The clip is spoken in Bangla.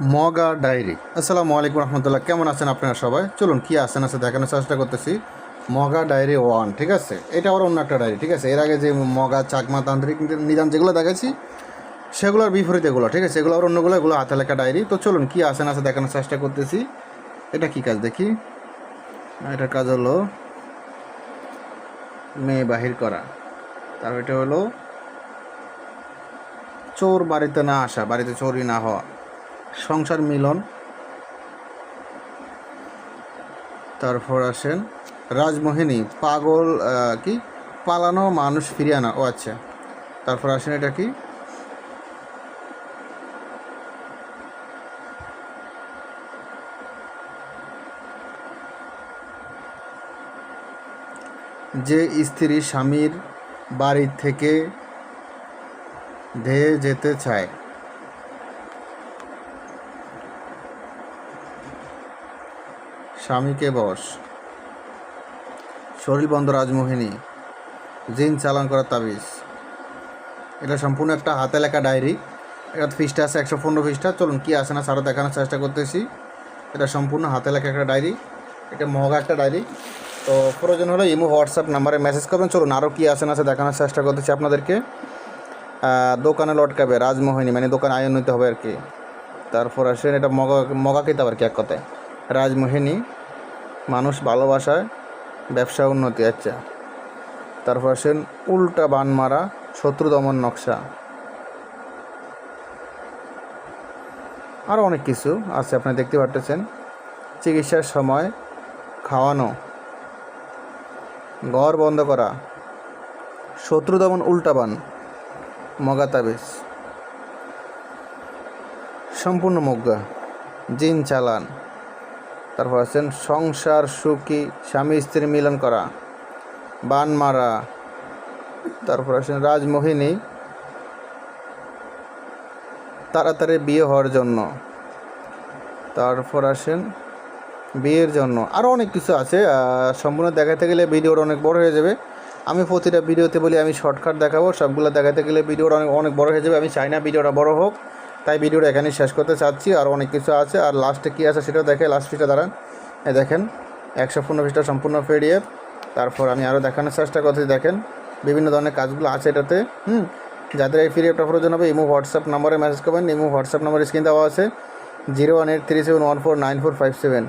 মগা ডায়েরি। আসসালামু আলাইকুম রহমতুল্লাহ, কেমন আছেন আপনারা সবাই? চলুন, কি আছেন আছে দেখানোর চেষ্টা করতেছি। মগা ডায়েরি ওয়ান, ঠিক আছে? এটা আবার অন্য একটা ডায়েরি, ঠিক আছে? এর আগে যে মগা, চাকমা, তান্ত্রিক নিদান যেগুলো দেখাচ্ছি সেগুলোর বিপরীত এগুলো, ঠিক আছে? এগুলো আবার অন্যগুলো, এগুলো হাতে লেখা ডায়েরি। তো চলুন, কি আছেন আছে দেখানোর চেষ্টা করতেছি। এটা কি কাজ দেখি? এটার কাজ হলো মেয়ে বাহির করা। তার এটা হলো, চোর বাড়িতে না আসা, বাড়িতে চোরই না হওয়া। সংসার মিলন। তারপর আসেন রাজমোহিনী, পাগল কি? পালানো মানুষ ফিরিয়ে আনা। ও আচ্ছা। তারপর আসেন এটা কি? যে স্ত্রী স্বামীর বাড়ি থেকে ধেয়ে যেতে চায়। স্বামীকে বস। শরীর বন্ধ রাজমোহিনী। জিন চালান করা তাবিজ। এটা সম্পূর্ণ একটা হাতে লেখা ডায়েরি। এটা ফিসটা আছে একশো পনেরো ফিসটা চলুন কী আছে না সারা দেখানোর চেষ্টা করতেছি। এটা সম্পূর্ণ হাতে লেখা একটা ডায়েরি। এটা মহগা একটা ডায়েরি। তো প্রয়োজন হলে ইমো, হোয়াটসঅ্যাপ নাম্বারে মেসেজ করবেন। চলুন আরও কী আছে না আছে দেখানোর চেষ্টা করতেছি আপনাদেরকে। দোকানে লটকাবে রাজমোহিনী মানে দোকানে আয়ন নিতে হবে আর কি। তারপর আসেন এটা মগা মগা কিতাব আর কি এক কথায়। রাজমোহিনী। মানুষ ভালোবাসায় ব্যবসা উন্নতি আচ্ছা। তারপর আসেন উল্টা বান মারা, শত্রু দমন নকশা। আরও অনেক কিছু আছে আপনি দেখতে পারতেছেন। চিকিৎসার সময় খাওয়ানো, ঘর বন্ধ করা, শত্রু দমন উল্টাবান মগা তাবিজ সম্পূর্ণ মগ্গা জিন চালান। তারপর আছেন সংসার, সুখী, স্বামী, স্ত্রী মিলন করা। বান মারা। তারপর আছেন রাজমোহিনী। তাড়াতাড়ি বিয়ে হওয়ার জন্য। তারপর আসেন বিয়ের জন্য। আরও অনেক কিছু আছে সম্পূর্ণ দেখাতে গেলে ভিডিওটা অনেক বড় হয়ে যাবে। আমি প্রতিটা ভিডিওতে বলি, আমি শর্টকাট দেখাবো, সবগুলো দেখাতে গেলে ভিডিওটা অনেক অনেক বড় হয়ে যাবে। আমি চাই না ভিডিওটা বড় হোক। তাই ভিডিওটা এখানেই শেষ করতে চাচ্ছি, আর অনেক কিছু আছে। আর লাস্টে কী আছে সেটা দেখে লাস্ট ফিটা দাঁড়ান। এ দেখেন একশো পনেরো পিসটা সম্পূর্ণ পিডিএফ তারপর আমি আরও দেখানোর চেষ্টা করছি, দেখেন, বিভিন্ন ধরনের কাজগুলো আছে এটাতে। হুম, যাদের এই পিডিএফটা প্রয়োজন হবে, ইমো হোয়াটসঅ্যাপ নম্বরে মেসেজ করবেন, ইমো হোয়াটসঅ্যাপ নম্বরে স্ক্রিন দেওয়া আছে। Zero one eight three seven one four nine four five seven